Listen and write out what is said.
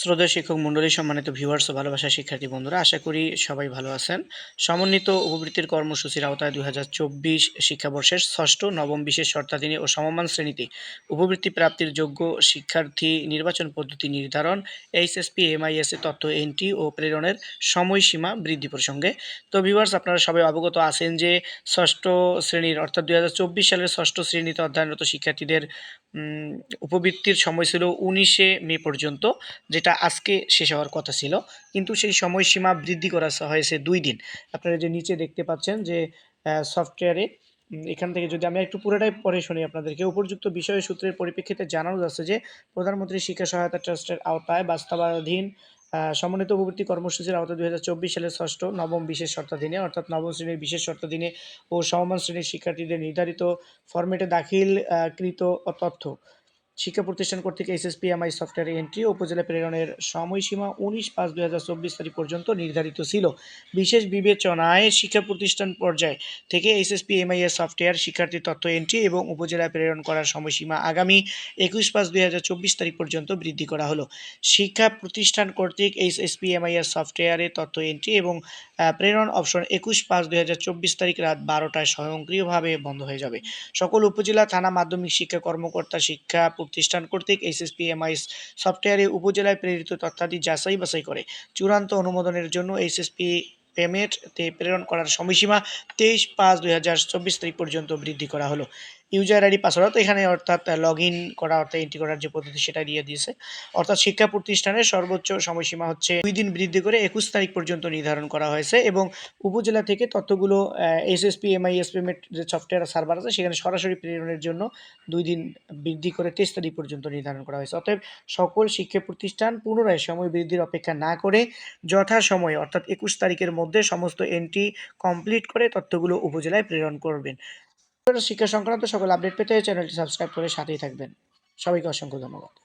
শ্রদ্ধেয় শিক্ষক মণ্ডলী, সম্মানিত ভিউয়ার্স ও ভালোবাসা শিক্ষার্থী বন্ধুরা, আশা করি সবাই ভালো আছেন। সমন্বিত উপবৃত্তির কর্মসূচির আওতায় দুই হাজার চব্বিশ শিক্ষাবর্ষের ষষ্ঠ, নবম বিশেষ শর্তাধীনে ও সমমান শ্রেণীতে উপবৃত্তি প্রাপ্তির যোগ্য শিক্ষার্থী নির্বাচন পদ্ধতি নির্ধারণ, এইচএসপি, এমআইএস এ তথ্য এন্ট্রি ও প্রেরণের সময়সীমা বৃদ্ধি প্রসঙ্গে। তো ভিউয়ার্স আপনারা সবাই অবগত আছেন যে ষষ্ঠ শ্রেণির, অর্থাৎ দুই হাজার চব্বিশ সালের ষষ্ঠ শ্রেণীতে অধ্যয়নরত শিক্ষার্থীদের উপবৃত্তির সময় ছিল উনিশে মে পর্যন্ত যেটা আজকে শেষ হওয়ার কথা ছিল, কিন্তু সেই সময়সীমা বৃদ্ধি করা হয়েছে দুই দিন। আপনারা যে নিচে দেখতে পাচ্ছেন যে সফটওয়্যারে এখান থেকে যদি আমি একটু পুরোটাই পরে শুনি আপনাদেরকে, উপযুক্ত বিষয় সূত্রের পরিপ্রেক্ষিতে জানানো যাচ্ছে যে, প্রধানমন্ত্রী শিক্ষা সহায়তা ট্রাস্টের আওতায় বাস্তবাধীন সমন্বিত উপবৃত্তি কর্মসূচির আওতায় দুই হাজার চব্বিশ সালের ষষ্ঠ নবম বিশেষ শর্তাধীনে, অর্থাৎ নবম শ্রেণির বিশেষ শর্তাধীনে ও সমমান শ্রেণির শিক্ষার্থীদের নির্ধারিত ফরম্যাটে দাখিল কৃত তথ্য। শিক্ষা প্রতিষ্ঠান কর্তৃক এসএসপিএমআই সফটওয়্যার এন্ট্রি উপজেলা প্রেরণের সময়সীমা উনিশ পাঁচ দুই হাজার চব্বিশ তারিখ পর্যন্ত নির্ধারিত ছিল। বিশেষ বিবেচনায় শিক্ষা প্রতিষ্ঠান পর্যায় থেকে এসএসপিএমআই এর সফটওয়্যার শিক্ষার্থীর তথ্য এন্ট্রি এবং উপজেলায় প্রেরণ করার সময়সীমা আগামী একুশ পাঁচ দুই হাজার চব্বিশ তারিখ পর্যন্ত বৃদ্ধি করা হলো। শিক্ষা প্রতিষ্ঠান কর্তৃক এসএসপিএমআই এর সফটওয়্যারে তথ্য এন্ট্রি এবং প্রেরণ অপশন একুশ পাঁচ দুই হাজার চব্বিশ তারিখ রাত বারোটায় স্বয়ংক্রিয়ভাবে বন্ধ হয়ে যাবে। সকল উপজেলা থানা মাধ্যমিক শিক্ষা কর্মকর্তা শিক্ষা প্রতিষ্ঠান কর্তৃক এইচএসপিএমআই সফটওয়্যারে উপজেলায় প্রেরিত তথ্যাদি যাচাই বাছাই করে। চূড়ান্ত অনুমোদনের জন্য এইচএসপি পেমেন্টতে প্রেরণ করার সময়সীমা তেইশ পাঁচ দুই হাজার চব্বিশ তারিখ পর্যন্ত বৃদ্ধি করা হলো। ইউজার আইডি, পাসওয়ার্ড তো এখানে অর্থাৎ লগ ইন করা, অর্থাৎ এন্ট্রি করার যে পদ্ধতি, সেটা দিয়ে দিয়েছে। অর্থাৎ, শিক্ষা প্রতিষ্ঠানের সর্বোচ্চ সময়সীমা হচ্ছে দুই দিন বৃদ্ধি করে একুশ তারিখ পর্যন্ত নির্ধারণ করা হয়েছে এবং উপজেলা থেকে তথ্যগুলো এসএসপি এমআইএস পেমেন্ট যে সফটওয়্যার সার্ভার আছে, সেখানে সরাসরি প্রেরণের জন্য দুই দিন বৃদ্ধি করে তেইশ তারিখ পর্যন্ত নির্ধারণ করা হয়েছে। অতএব, সকল শিক্ষা প্রতিষ্ঠান পুনরায় সময় বৃদ্ধির অপেক্ষা না করে যথাসময়ে, অর্থাৎ, একুশ তারিখের মধ্যে সমস্ত এন্ট্রি কমপ্লিট করে তথ্যগুলো উপজেলায় প্রেরণ করবেন। শিক্ষা সংক্রান্ত সকল আপডেট পেতে চ্যানেলটি সাবস্ক্রাইব করে সাথেই থাকবেন। সবাইকে অসংখ্য ধন্যবাদ।